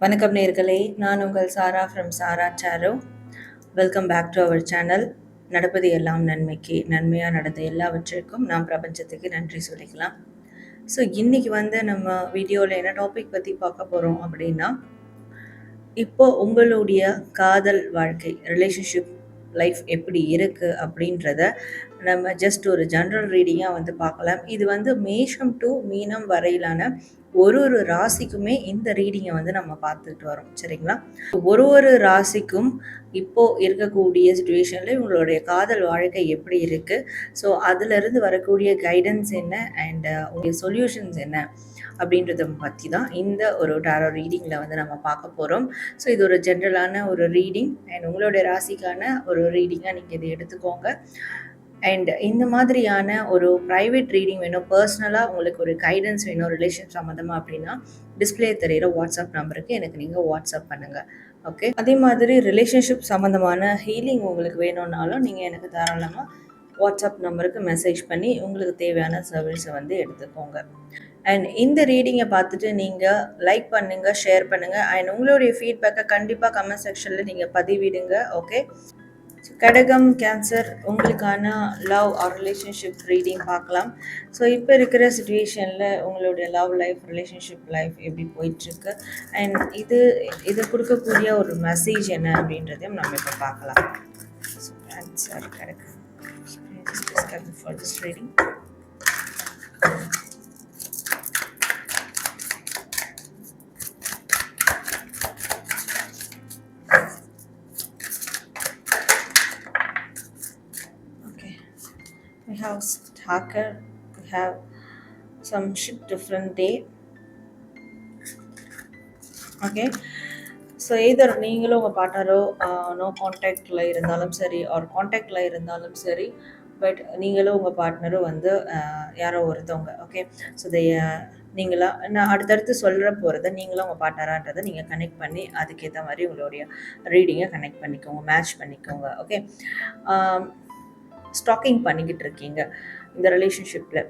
வணக்கம் நேர்களே நான் உங்கள் Sara from Sara sorrow. Welcome back to our channel நடப்பது எல்லாம் நன்மைக்கு நன்மையாக நடந்த எல்லாவற்றிற்கும் நாம் பிரபஞ்சத்துக்கு நன்றி சொல்லிக்கலாம். ஸோ இன்றைக்கி வந்து நம்ம வீடியோவில் என்ன டாபிக் பற்றி பார்க்க போகிறோம் அப்படின்னா இப்போ உங்களுடைய காதல் வாழ்க்கை ரிலேஷன்ஷிப் லைஃப் எப்படி இருக்குது அப்படின்றத நம்ம ஜஸ்ட் ஒரு ஜென்ரல் ரீடிங்காக வந்து பார்க்கலாம். இது வந்து மேஷம் டு மீனம் வரையிலான ஒரு ஒரு ராசிக்குமே இந்த ரீடிங்கை வந்து நம்ம பார்த்துட்டு வரோம். சரிங்களா? ஒரு ஒரு ராசிக்கும் இப்போது இருக்கக்கூடிய சுச்சுவேஷனில் உங்களுடைய காதல் வாழ்க்கை எப்படி இருக்குது ஸோ அதுலேருந்து வரக்கூடிய கைடன்ஸ் என்ன? அண்ட் uh, உங்களுடைய சொல்யூஷன்ஸ் என்ன? அப்படின்றத பற்றி தான் இந்த ஒரு டாரோ ரீடிங்கில் வந்து நம்ம பார்க்க போகிறோம் ஸோ இது ஒரு ஜென்ரலான ஒரு ரீடிங் அண்ட் உங்களுடைய ராசிக்கான ஒரு ரீடிங்காக நீங்கள் இதை எடுத்துக்கோங்க. அண்ட் இந்த மாதிரியான ஒரு ப்ரைவேட் ரீடிங் வேணும் பர்சனலாக உங்களுக்கு ஒரு கைடன்ஸ் வேணும் ரிலேஷன் சம்மந்தமாக அப்படின்னா டிஸ்பிளே தெரிகிற வாட்ஸ்அப் நம்பருக்கு எனக்கு நீங்கள் வாட்ஸ்அப் பண்ணுங்கள் ஓகே அதே மாதிரி ரிலேஷன்ஷிப் சம்மந்தமான ஹீலிங் உங்களுக்கு வேணும்னாலும் நீங்கள் எனக்கு தாராளமாக வாட்ஸ்அப் நம்பருக்கு மெசேஜ் பண்ணி உங்களுக்கு தேவையான சர்வீஸை வந்து எடுத்துக்கோங்க. அண்ட் இந்த ரீடிங்கை பார்த்துட்டு நீங்கள் லைக் பண்ணுங்கள் ஷேர் பண்ணுங்கள் அண்ட் உங்களுடைய ஃபீட்பேக்கை கண்டிப்பாக கமெண்ட் செக்ஷனில் நீங்கள் பதிவிடுங்க. ஓகே கடகம் கேன்சர் உங்களுக்கான லவ் ஆர் ரிலேஷன்ஷிப் ரீடிங் பார்க்கலாம். ஸோ இப்போ இருக்கிற சுச்சுவேஷனில் உங்களுடைய லவ் லைஃப் ரிலேஷன்ஷிப் லைஃப் எப்படி போயிட்டுருக்கு? அண்ட் இது இது கொடுக்கக்கூடிய ஒரு மெசேஜ் என்ன அப்படின்றதையும் நம்ம இப்போ பார்க்கலாம். ஸோ கேன்சர் கடகம் for this reading have stalker we have some ship different day. Okay so either நீங்களும் உங்கள் பார்ட்னரோ நோ காண்டாக்டில் இருந்தாலும் சரி ஆர் காண்டாக்டில் இருந்தாலும் சரி பட் நீங்களும் உங்கள் பார்ட்னரும் வந்து யாரோ ஒருத்தவங்க ஓகே ஸோ தை நீங்களா நான் அடுத்தடுத்து சொல்கிற போகிறத நீங்களும் உங்கள் பார்ட்னரான்றதை நீங்கள் கனெக்ட் பண்ணி அதுக்கேற்ற மாதிரி உங்களுடைய ரீடிங்கை கனெக்ட் பண்ணிக்கோங்க மேட்ச் பண்ணிக்கோங்க ஓகே ஸ்டாக்கிங் பண்ணிக்கிட்டு இருக்கீங்க இந்த ரிலேஷன்ஷிப்பில்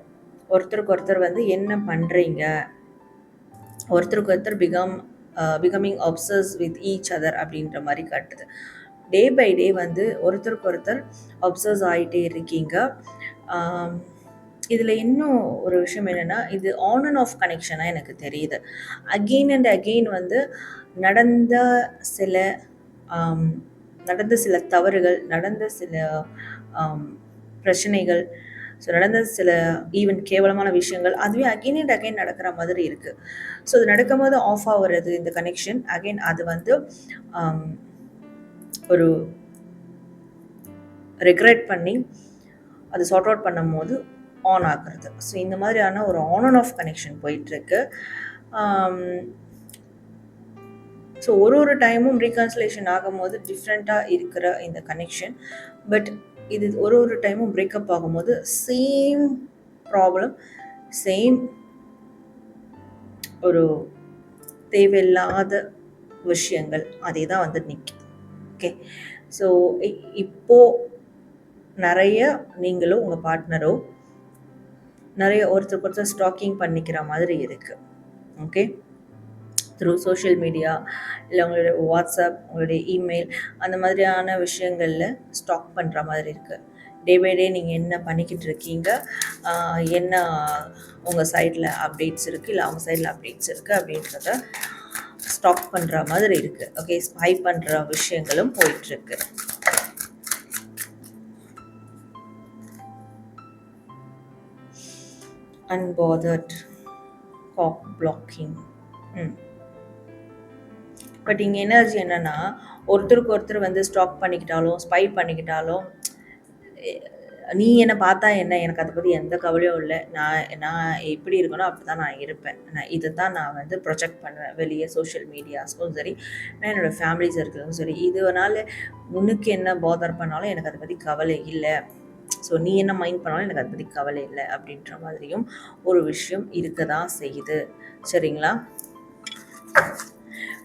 ஒருத்தருக்கு ஒருத்தர் வந்து என்ன பண்ணுறீங்க ஒருத்தருக்கு ஒருத்தர் become becoming obsessed with each other அப்படின்ற மாதிரி காட்டுது. டே பை டே வந்து ஒருத்தருக்கு ஒருத்தர் அப்சர்ஸ் ஆகிட்டே இருக்கீங்க. இதில் இன்னும் ஒரு விஷயம் என்னென்னா இது ஆன் அண்ட் ஆஃப் கனெக்ஷனாக எனக்கு தெரியுது. அகெயின் அண்ட் அகெயின் வந்து நடந்த சில நடந்த சில தவறுகள் நடந்த சில பிரச்சனைகள். ஸோ நடந்த சில ஈவன் கேவலமான விஷயங்கள் அதுவே அகெயின் அண்ட் அகைன் நடக்கிற மாதிரி இருக்குது ஸோ அது நடக்கும்போது ஆஃப் ஆகுறது இந்த கனெக்ஷன் அகெயின் அது வந்து ஒரு ரெக்ரெட் பண்ணி அது சார்ட் அவுட் பண்ணும் போது ஆன் ஆகுறது. ஸோ இந்த மாதிரியான ஒரு ஆன் அண்ட் ஆஃப் கனெக்ஷன் போயிட்டுருக்கு. ஸோ ஒரு ஒரு டைமும் ரீகன்சலேஷன் ஆகும்போது டிஃப்ரெண்ட்டாக இருக்கிற இந்த கனெக்ஷன் பட் இது ஒரு ஒரு டைமும் பிரேக்கப் ஆகும்போது சேம் ப்ராப்ளம் சேம் ஒரு தேவையில்லாத விஷயங்கள் அதே தான் வந்து நிற்கும் ஓகே ஸோ இப்போது நிறைய நீங்களும் உங்கள் பார்ட்னரோ நிறைய ஒருத்தருக்கு ஒருத்தர் ஸ்டாக்கிங் பண்ணிக்கிற மாதிரி இருக்குது ஓகே த்ரூ சோஷியல் மீடியா இல்லை உங்களுடைய வாட்ஸ்அப் உங்களுடைய இமெயில் அந்த மாதிரியான விஷயங்களில் ஸ்டாக் பண்ணுற மாதிரி இருக்குது டே பை டே நீங்கள் என்ன பண்ணிக்கிட்டு இருக்கீங்க? என்ன உங்கள் சைடில் அப்டேட்ஸ் இருக்குது இல்லை அவங்க சைடில் அப்டேட்ஸ் இருக்குது அப்படின்றத ஸ்டாக் பண்ணுற மாதிரி இருக்குது ஓகே ஸ்பை பண்ணுற விஷயங்களும் போயிட்டுருக்கு. அன்பாதர்ட் காக் பிளாக்கிங் ம். பட் இங்கே எனர்ஜி என்னென்னா ஒருத்தருக்கு ஒருத்தர் வந்து ஸ்டாக் பண்ணிக்கிட்டாலும் ஸ்பை பண்ணிக்கிட்டாலும் நீ என்னை பார்த்தா என்ன? எனக்கு அதை பற்றி எந்த கவலையும் இல்லை. நான் நான் எப்படி இருக்கணும் அப்படி தான் நான் இருப்பேன். நான் இதை தான் நான் வந்து ப்ரொஜெக்ட் பண்ணுவேன். வெளியே சோஷியல் மீடியாஸ்க்கும் சரி நான் என்னோடய ஃபேமிலி இருக்கிறதும் சரி. இதனால் உனக்கு என்ன பாதர் பண்ணாலும் எனக்கு அதை பற்றி கவலை இல்லை. ஸோ நீ என்ன மைண்ட் பண்ணாலும் எனக்கு அதை பற்றி கவலை இல்லை அப்படின்ற மாதிரியும் ஒரு விஷயம் இருக்க தான் செய்யுது. சரிங்களா?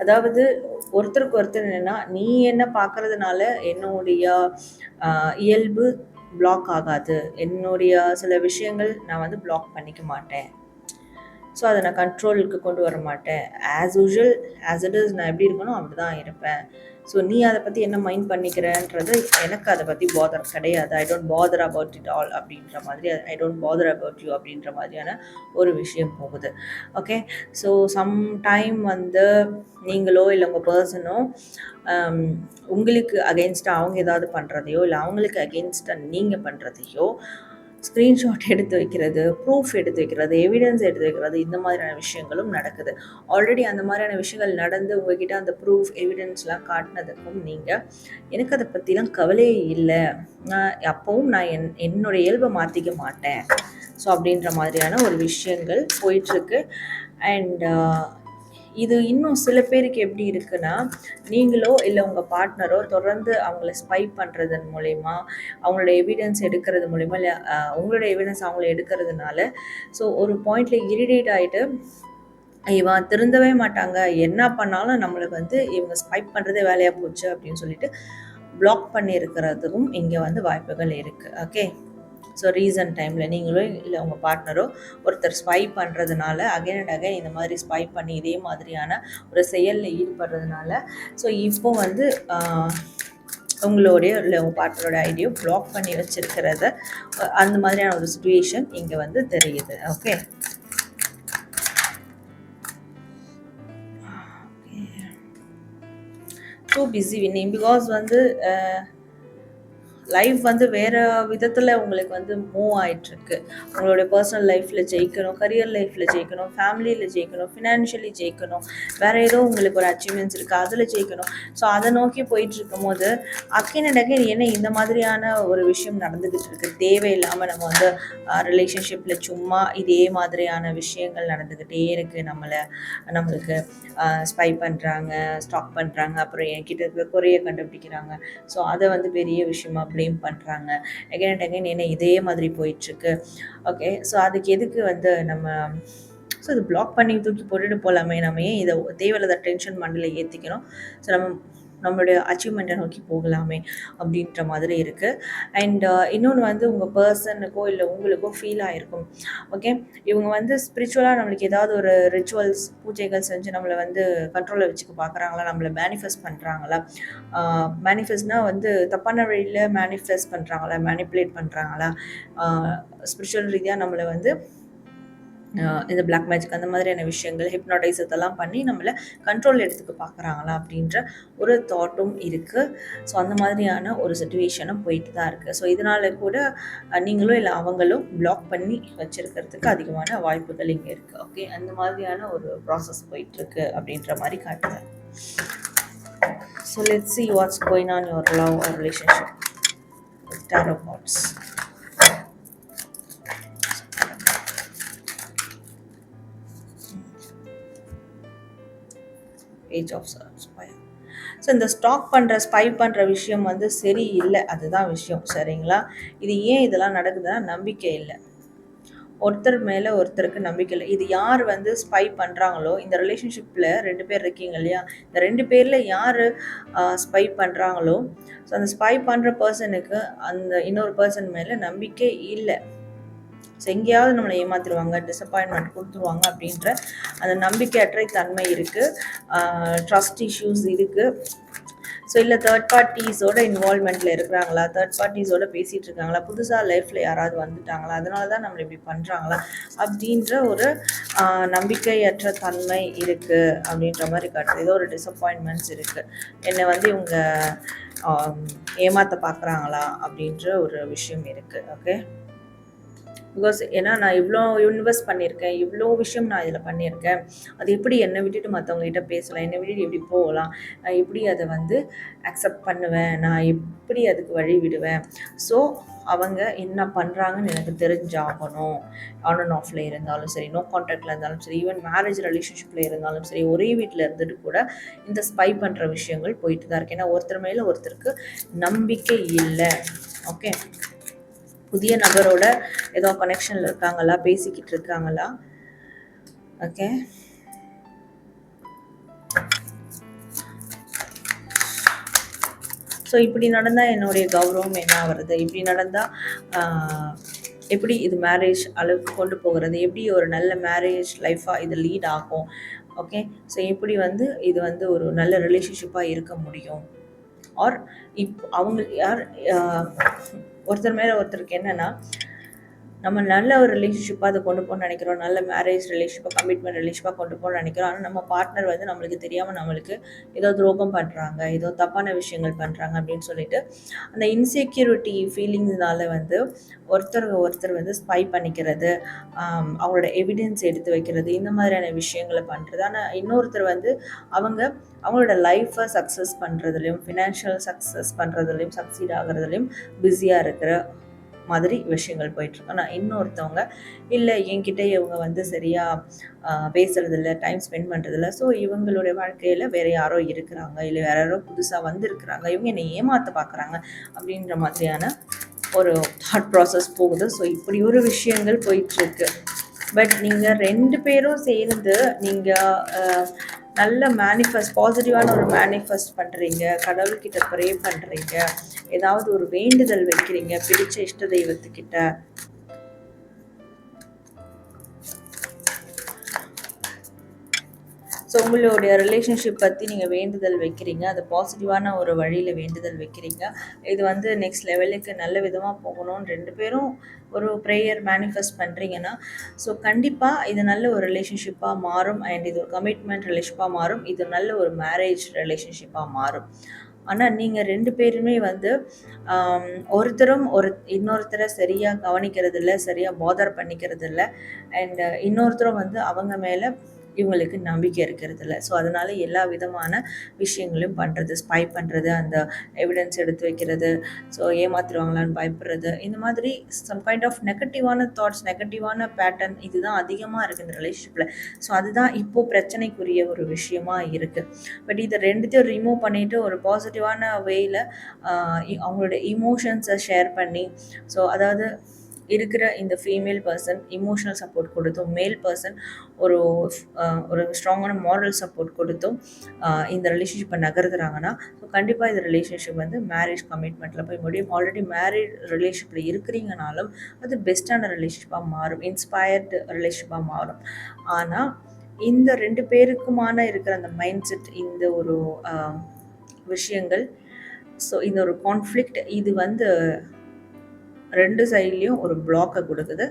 அதாவது ஒருத்தருக்கு ஒருத்தர் என்னென்னா நீ என்ன பார்க்கறதுனால என்னுடைய இயல்பு பிளாக் ஆகாது. என்னுடைய சில விஷயங்கள் நான் வந்து பிளாக் பண்ணிக்க மாட்டேன். ஸோ அதை நான் கண்ட்ரோலுக்கு கொண்டு வர மாட்டேன். As usual as it is நான் எப்படி இருக்கணும் அப்படி தான் இருப்பேன். ஸோ நீ அதை பற்றி என்ன மைண்ட் பண்ணிக்கிறன்றது எனக்கு அதை பற்றி பாதர் கிடையாது. I don't bother about it all அப்படின்ற மாதிரி I don't bother about you அப்படின்ற மாதிரியான ஒரு விஷயம் போகுது. ஓகே ஸோ சம் டைம் வந்து நீங்களோ இல்லை உங்கள் பர்சனோ um, உங்களுக்கு அகெயின்ஸ்டாக அவங்க ஏதாவது பண்ணுறதையோ இல்லை அவங்களுக்கு அகெயின்ஸ்டாக நீங்கள் பண்ணுறதையோ ஸ்க்ரீன்ஷாட் எடுத்து வைக்கிறது ப்ரூஃப் எடுத்து வைக்கிறது எவிடன்ஸ் எடுத்து வைக்கிறது இந்த மாதிரியான விஷயங்களும் நடக்குது. ஆல்ரெடி அந்த மாதிரியான விஷயங்கள் நடந்து உங்ககிட்ட அந்த ப்ரூஃப் எவிடன்ஸ்லாம் காட்டினதுக்கும் நீங்கள் எனக்கு அதை பற்றிலாம் கவலையே இல்லை. நான் அப்போவும் நான் என் என்னுடைய இயல்பை மாற்றிக்க மாட்டேன். ஸோ அப்படின்ற மாதிரியான ஒரு விஷயங்கள் போயிட்டுருக்கு அண்ட் இது இன்னும் சில பேருக்கு எப்படி இருக்குன்னா நீங்களோ இல்லை உங்கள் பார்ட்னரோ தொடர்ந்து அவங்கள ஸ்பை பண்ணுறதன் மூலயமா அவங்களோட எவிடன்ஸ் எடுக்கிறது மூலயமா இல்லை உங்களோட எவிடன்ஸ் அவங்கள எடுக்கிறதுனால ஸோ ஒரு பாயிண்டில் இரிடேட் ஆகிட்டு இவன் திருந்தவே மாட்டாங்க. என்ன பண்ணாலும் நம்மளுக்கு வந்து இவங்க ஸ்பைப் பண்ணுறதே வேலையாக போச்சு அப்படின்னு சொல்லிட்டு பிளாக் பண்ணியிருக்கிறதுக்கும் இங்கே வந்து வாய்ப்புகள் இருக்குது ஓகே ஸோ ரீசன்ட் டைமில் நீங்களோ இல்லை உங்கள் பார்ட்னரோ ஒருத்தர் ஸ்பை பண்ணுறதுனால அகைன் அண்ட் அகைன் இந்த மாதிரி ஸ்பை பண்ணி இதே மாதிரியான ஒரு செயலில் ஈடுபடுறதுனால ஸோ இப்போ வந்து உங்களுடைய இல்லை உங்கள் பார்ட்னரோட ஐடியோ பிளாக் பண்ணி வச்சுருக்கிறத அந்த மாதிரியான ஒரு சுச்சுவேஷன் இங்கே வந்து தெரியுது. Okay too busy winning because வந்து லைஃப் வந்து வேறு விதத்தில் உங்களுக்கு வந்து மூவ் ஆயிட்டிருக்கு. உங்களுடைய பர்சனல் லைஃப்பில் ஜெயிக்கணும் கரியர் லைஃப்பில் ஜெயிக்கணும் ஃபேமிலியில் ஜெயிக்கணும் ஃபினான்ஷியலி ஜெயிக்கணும். வேறு ஏதோ உங்களுக்கு ஒரு அச்சீவ்மெண்ட்ஸ் இருக்குது அதில் ஜெயிக்கணும். ஸோ அதை நோக்கி போயிட்டு இருக்கும்போது அக்கின் என்ன இந்த மாதிரியான ஒரு விஷயம் நடந்துக்கிட்டு இருக்கு தேவையில்லாமல் நம்ம வந்து ரிலேஷன்ஷிப்பில் சும்மா இதே மாதிரியான விஷயங்கள் நடந்துக்கிட்டே இருக்குது நம்மளை நம்மளுக்கு ஸ்பை பண்ணுறாங்க ஸ்டாக் பண்ணுறாங்க அப்புறம் என்கிட்ட இருக்க குறைய கண்டுபிடிக்கிறாங்க. ஸோ அதை வந்து பெரிய விஷயமா ப்ளேம் பண்ணுறாங்க அகைன் அண்ட் அகைன் என்ன இதே மாதிரி போயிட்டுருக்கு. ஓகே ஸோ அதுக்கு எதுக்கு வந்து நம்ம ஸோ இது பிளாக் பண்ணி தூக்கி போட்டுட்டு போகலாமே நம்ம ஏன் இதை தேவையில்லாத டென்ஷன் மண்டல ஏற்றிக்கணும் ஸோ நம்ம நம்மளுடைய அச்சீவ்மெண்ட்டை நோக்கி போகலாமே அப்படின்ற மாதிரி இருக்குது அண்ட் uh, இன்னொன்று வந்து உங்கள் பர்சனுக்கோ இல்லை உங்களுக்கோ ஃபீல் ஆகிருக்கும் ஓகே இவங்க வந்து ஸ்பிரிச்சுவலாக நம்மளுக்கு ஏதாவது ஒரு ரிச்சுவல்ஸ் பூஜைகள் செஞ்சு நம்மளை வந்து கண்ட்ரோலில் வச்சுக்க பார்க்குறாங்களா நம்மளை மேனிஃபெஸ்ட் பண்ணுறாங்களா மேனிஃபெஸ்ட்னால் uh, வந்து தப்பான வழியில் மேனிஃபெஸ்ட் பண்ணுறாங்களா மேனிப்புலேட் பண்ணுறாங்களா ஸ்பிரிச்சுவல் uh, ரீதியாக நம்மளை வந்து இந்த பிளாக் மேஜிக் அந்த மாதிரியான விஷயங்கள் ஹிப்னாடைஸ் இதெல்லாம் பண்ணி நம்மளை கண்ட்ரோல் எடுத்துக்க பார்க்குறாங்களா அப்படின்ற ஒரு தாட்டும் இருக்குது ஸோ அந்த மாதிரியான ஒரு சுச்சுவேஷனும் போயிட்டு தான் இருக்குது ஸோ இதனால கூட நீங்களும் இல்லை அவங்களும் பிளாக் பண்ணி வச்சுருக்கிறதுக்கு அதிகமான வாய்ப்புகள் இங்கே இருக்குது ஓகே அந்த மாதிரியான ஒரு ப்ராசஸ் போயிட்டுருக்கு அப்படின்ற மாதிரி காட்டுது. So let see what's going on your love relationship tarot cards. Page of spy so இந்த ஸ்டாக் பண்ணுற ஸ்பை பண்ணுற விஷயம் வந்து சரி இல்லை அதுதான் விஷயம். சரிங்களா? இது ஏன் இதெல்லாம் நடக்குதுன்னா நம்பிக்கை இல்லை. ஒருத்தர் மேலே ஒருத்தருக்கு நம்பிக்கை இல்லை. இது யார் வந்து ஸ்பை பண்ணுறாங்களோ இந்த ரிலேஷன்ஷிப்பில் ரெண்டு பேர் இருக்கீங்க இல்லையா? இந்த ரெண்டு பேரில் யார் ஸ்பை பண்ணுறாங்களோ ஸோ அந்த ஸ்பை பண்ணுற பர்சனுக்கு அந்த இன்னொரு பர்சன் மேலே நம்பிக்கை இல்லை. ஸோ எங்கேயாவது நம்மளை ஏமாத்திடுவாங்க டிசப்பாயின்மெண்ட் கொடுத்துருவாங்க அப்படின்ற அந்த நம்பிக்கையற்ற தன்மை இருக்குது ட்ரஸ்ட் இஷ்யூஸ் இருக்குது ஸோ இல்லை தேர்ட் பார்ட்டிஸோட இன்வால்மெண்ட்டில் இருக்கிறாங்களா? தேர்ட் பார்ட்டிஸோட பேசிகிட்டு இருக்காங்களா? புதுசாக லைஃப்பில் யாராவது வந்துட்டாங்களா? அதனால தான் நம்மளை இப்படி பண்ணுறாங்களா அப்படின்ற ஒரு நம்பிக்கையற்ற தன்மை இருக்குது அப்படின்ற மாதிரி காட்டுது. ஏதோ ஒரு டிசப்பாயின்மெண்ட்ஸ் இருக்குது என்னை வந்து இவங்க ஏமாற்ற பார்க்குறாங்களா? அப்படின்ற ஒரு விஷயம் இருக்குது ஓகே பிகாஸ் ஏன்னா நான் இவ்வளோ இன்வெஸ்ட் பண்ணியிருக்கேன் இவ்வளோ விஷயம் நான் இதில் பண்ணியிருக்கேன். அது எப்படி என்னை விட்டுட்டு மற்றவங்க கிட்ட பேசலாம் என்னை விட்டுட்டு எப்படி போகலாம்? நான் எப்படி அதை வந்து அக்செப்ட் பண்ணுவேன்? நான் எப்படி அதுக்கு வழி விடுவேன்? ஸோ அவங்க என்ன பண்ணுறாங்கன்னு எனக்கு தெரிஞ்சாகணும். ஆன் அண்ட் ஆஃப்ல இருந்தாலும் சரி நோ கான்டாக்டில் இருந்தாலும் சரி ஈவன் மேரேஜ் ரிலேஷன்ஷிப்பில் இருந்தாலும் சரி ஒரே வீட்டில் இருந்துட்டு கூட இந்த ஸ்பை பண்ணுற விஷயங்கள் போயிட்டு தான் இருக்கு. ஏன்னா ஒருத்தர் மேலே ஒருத்தருக்கு நம்பிக்கை இல்லை. ஓகே புதிய நபரோட ஏதோ கனெக்ஷனில் இருக்காங்களா? பேசிக்கிட்டு இருக்காங்களா? ஓகே ஸோ இப்படி நடந்தால் என்னுடைய கௌரவம் என்ன ஆகிறது? இப்படி நடந்தால் எப்படி இது மேரேஜ் அளவுக்கு கொண்டு போகிறது? எப்படி ஒரு நல்ல மேரேஜ் லைஃப்பாக இது லீட் ஆகும்? ஓகே ஸோ எப்படி வந்து இது வந்து ஒரு நல்ல ரிலேஷன்ஷிப்பாக இருக்க முடியும். ஆர் இப் அவங்க யார் ஒருத்தர் மேலே ஒருத்தருக்கு என்னென்னா நம்ம நல்ல ஒரு ரிலேஷன்ஷிப்பாக அதை கொண்டு போகணும்னு நினைக்கிறோம். நல்ல மேரேஜ் ரிலேஷன்ஷிப்பாக கமிட்மெண்ட் ரிலேஷன்ஷிப்பாக கொண்டு போகணும்னு நினைக்கிறோம். ஆனால் நம்ம பார்ட்னர் வந்து நம்மளுக்கு தெரியாமல் நம்மளுக்கு ஏதோ துரோகம் பண்ணுறாங்க ஏதோ தப்பான விஷயங்கள் பண்ணுறாங்க அப்படின்னு சொல்லிட்டு அந்த இன்செக்யூரிட்டி ஃபீலிங்ஸ்னால வந்து ஒருத்தர் ஒருத்தர் வந்து ஸ்பை பண்ணிக்கிறது அவங்களோட எவிடன்ஸ் எடுத்து வைக்கிறது இந்த மாதிரியான விஷயங்களை பண்ணுறது ஆனால் இன்னொருத்தர் வந்து அவங்க அவங்களோட லைஃப்பை சக்ஸஸ் பண்ணுறதுலையும் ஃபினான்ஷியல் சக்ஸஸ் பண்ணுறதுலையும் சக்சீட் ஆகிறதுலையும் பிஸியாக இருக்கிற மாதிரி விஷயங்கள் போயிட்டுருக்கு ஆனால் இன்னொருத்தவங்க இல்லை என்கிட்ட இவங்க வந்து சரியாக பேசுகிறதில்ல டைம் ஸ்பெண்ட் பண்ணுறதில்ல ஸோ இவங்களுடைய வாழ்க்கையில் வேறு யாரோ இருக்கிறாங்க இல்லை வேற யாரோ புதுசாக வந்திருக்கிறாங்க. இவங்க என்னை ஏமாற்ற பார்க்குறாங்க அப்படின்ற மாதிரியான ஒரு தாட் ப்ராசஸ் போகுது. ஸோ இப்படி ஒரு விஷயங்கள் போயிட்டுருக்கு. பட் நீங்கள் ரெண்டு பேரும் சேர்ந்து நீங்கள் நல்ல மேனிஃபெஸ்ட் பாசிட்டிவான ஒரு மேனிஃபெஸ்ட் பண்ணுறீங்க கடவுள்கிட்ட ப்ரே பண்ணுறீங்க ஏதாவது ஒரு வேண்டுதல் வைக்கிறீங்க. பிடிச்ச இஷ்ட தெய்வத்துக்கிட்ட. ஸோ உங்களுடைய ரிலேஷன்ஷிப் பற்றி நீங்கள் வேண்டுதல் வைக்கிறீங்க. அது பாசிட்டிவான ஒரு வழியில் வேண்டுதல் வைக்கிறீங்க. இது வந்து நெக்ஸ்ட் லெவலுக்கு நல்ல விதமாக போகணும்னு ரெண்டு பேரும் ஒரு ப்ரேயர் மேனிஃபெஸ்ட் பண்ணுறீங்கன்னா ஸோ கண்டிப்பாக இது நல்ல ஒரு ரிலேஷன்ஷிப்பாக மாறும். அண்ட் இது ஒரு கமிட்மெண்ட் ரிலேஷன்ஷிப்பாக மாறும். இது நல்ல ஒரு மேரேஜ் ரிலேஷன்ஷிப்பாக மாறும். ஆனால் நீங்கள் ரெண்டு பேருமே வந்து ஒருத்தரும் ஒரு இன்னொருத்தரை சரியாக கவனிக்கிறது இல்லை சரியாக பாதர் பண்ணிக்கிறது இல்லை அண்ட் இன்னொருத்தரும் வந்து அவங்க மேலே இவங்களுக்கு நம்பிக்கை இருக்கிறது இல்லை ஸோ அதனால் எல்லா விதமான விஷயங்களையும் பண்ணுறது ஸ்பை பண்ணுறது அந்த எவிடன்ஸ் எடுத்து வைக்கிறது ஸோ ஏமாத்துருவாங்களான்னு பயப்படுறது இந்த மாதிரி சம் கைண்ட் ஆஃப் நெகட்டிவான தாட்ஸ் நெகட்டிவான பேட்டர்ன் இதுதான் அதிகமாக இருக்குது இந்த ரிலேஷன்ஷிப்பில் ஸோ அதுதான் இப்போது பிரச்சனைக்குரிய ஒரு விஷயமா இருக்குது பட் இதை ரெண்டுத்தையும் ரிமூவ் பண்ணிவிட்டு ஒரு பாசிட்டிவான வேயில் அவங்களோட இமோஷன்ஸை ஷேர் பண்ணி ஸோ அதாவது இருக்கிற இந்த ஃபீமேல் பர்சன் இமோஷனல் சப்போர்ட் கொடுத்தும் மேல் பர்சன் ஒரு ஒரு ஸ்ட்ராங்கான மாரல் சப்போர்ட் கொடுத்தும் இந்த ரிலேஷன்ஷிப்பை நகர்த்துறாங்கன்னா ஸோ கண்டிப்பாக இந்த ரிலேஷன்ஷிப் வந்து மேரேஜ் கமிட்மெண்ட்டில் போய் முடியும். ஆல்ரெடி மேரேஜ் ரிலேஷன்ஷிப்பில் இருக்கிறீங்கனாலும் அது பெஸ்ட்டான ரிலேஷன்ஷிப்பாக மாறும் இன்ஸ்பயர்டு ரிலேஷன்ஷிப்பாக மாறும். ஆனால் இந்த ரெண்டு பேருக்குமான இருக்கிற அந்த மைண்ட் செட் இந்த ஒரு விஷயங்கள் ஸோ இந்த ஒரு கான்ஃப்ளிக்ட் இது வந்து ரெண்டு சைட்லேயும் ஒரு பிளாக்கை கொடுக்குது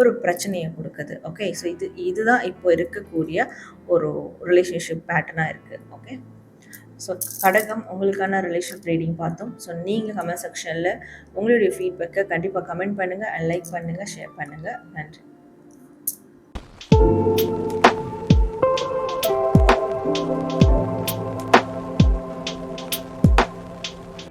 ஒரு பிரச்சனையை கொடுக்குது. ஓகே ஸோ இது இதுதான் இப்போ இருக்கக்கூடிய ஒரு ரிலேஷன்ஷிப் பேட்டர்னாக இருக்குது ஓகே ஸோ கடகம் உங்களுக்கான ரிலேஷன் ரீடிங் பார்த்தோம். ஸோ நீங்கள் கமெண்ட் செக்ஷனில் உங்களுடைய ஃபீட்பேக்கை கண்டிப்பாக கமெண்ட் பண்ணுங்கள் அண்ட் லைக் பண்ணுங்கள் ஷேர் பண்ணுங்கள் நன்றி. thank you